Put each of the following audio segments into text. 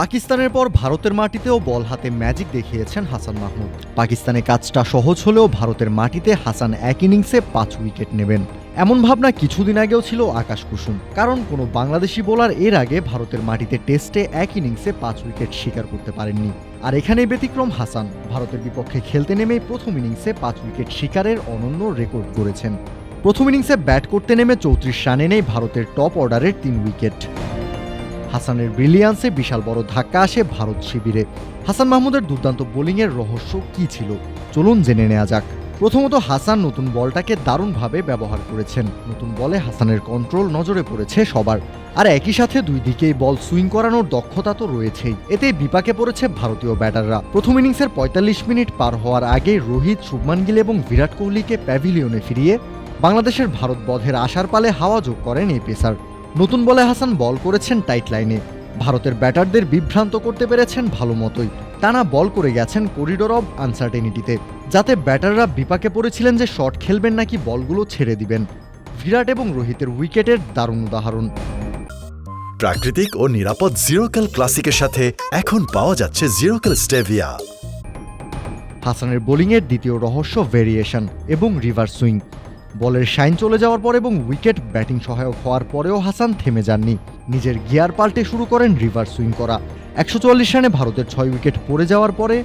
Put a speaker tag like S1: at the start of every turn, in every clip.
S1: পাকিস্তানের পর ভারতের মাটিতেও বল হাতে ম্যাজিক দেখিয়েছেন হাসান মাহমুদ। পাকিস্তানে কাজটা সহজ হলেও ভারতের মাটিতে হাসান এক ইনিংসে পাঁচ উইকেট নেবেন। এমন ভাবনা কিছুদিন আগেও ছিল আকাশ কুসুম। কারণ কোনো বাংলাদেশি বোলার এর আগে ভারতের মাটিতে টেস্টে এক ইনিংসে পাঁচ উইকেট শিকার করতে পারেননি। আর এখানে ব্যতিক্রম হাসান। ভারতের বিপক্ষে খেলতে নেমেই প্রথম ইনিংসে পাঁচ উইকেট শিকারের অনন্য রেকর্ড করেছেন প্রথম ইনিংসে ব্যাট করতে নেমে চৌত্রিশ রানে নেই ভারতের টপ অর্ডারের তিন উইকেট। হাসানের ব্রিলিয়ান্সে বিশাল বড় ধাক্কা আসে ভারত শিবিরে। হাসান মাহমুদের দুর্দান্ত বোলিংয়ের রহস্য কী ছিল? চলুন জেনে নেওয়া যাক। প্রথমত হাসান নতুন বলটাকে দারুণভাবে ব্যবহার করেছেন। নতুন বলে হাসানের কন্ট্রোল নজরে পড়েছে সবার। আর একই সাথে দুই দিকেই বল সুইং করানোর দক্ষতা তো রয়েছেই। এতে বিপাকে পড়েছে ভারতীয় ব্যাটাররা। প্রথম ইনিংসের পঁয়তাল্লিশ মিনিট পার হওয়ার আগে রোহিত, শুভমান গিল এবং বিরাট কোহলিকে প্যাভিলিয়নে ফিরিয়ে বাংলাদেশের ভারত বধের আশার পালে হাওয়া যোগ করেন এই পেসার। নতুন বলে হাসান বল করেছেন টাইট লাইনে ভারতের ব্যাটারদের বিভ্রান্ত করতে পেরেছেন ভালো মতোই। টানা বল করে গেছেন করিডোর অব আনসার্টেনিটিতে যাতে ব্যাটাররা বিপাকে পড়েছিলেন যে শট খেলবেন নাকি বলগুলো ছেড়ে দিবেন। বিরাট এবং রোহিতের উইকেটের দারুণ উদাহরণ।
S2: প্রাকৃতিক ও নিরাপদ জিরোকাল ক্লাসিকের সাথে এখন পাওয়া যাচ্ছে জিরোকাল স্টেভিয়া
S1: হাসানের বোলিংয়ের দ্বিতীয় রহস্য ভেরিয়েশন এবং রিভার্স সুইং বলের শাইন চলে যাওয়ার পর এবং উইকেট ব্যাটিং সহায়ক হওয়ার পরেও হাসান থেমে যাননি। নিজের গিয়ার পাল্টে শুরু করেন রিভার্স সুইং করা। একশো চুয়াল্লিশ রানে ভারতের ছয় উইকেট পড়ে যাওয়ার পরে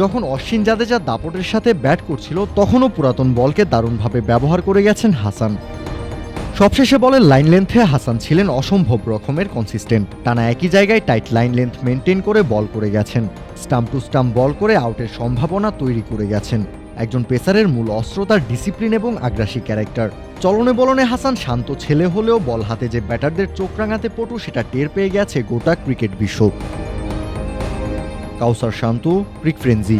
S1: যখন অশ্বিন জাদেজা দাপটের সাথে ব্যাট করছিল, তখনও পুরাতন বলকে দারুণভাবে ব্যবহার করে গেছেন হাসান। সবশেষে বলের লাইন লেন্থে হাসান ছিলেন অসম্ভব রকমের কনসিস্টেন্ট টানা একই জায়গায় টাইট লাইন লেন্থ মেনটেন করে বল করে গেছেন। স্টাম্প টু স্টাম্প বল করে আউটের সম্ভাবনা তৈরি করে গেছেন। একজন পেসারের মূল অস্ত্র তার ডিসিপ্লিন এবং আগ্রাসী ক্যারেক্টার। চলনে বলনে হাসান শান্ত ছেলে হলেও বল হাতে যে ব্যাটারদের চোখ রাঙাতে পটু, সেটা টের পেয়ে গেছে গোটা ক্রিকেট বিশ্ব। কাউসার শান্ত, ক্রিক ফ্রেঞ্জি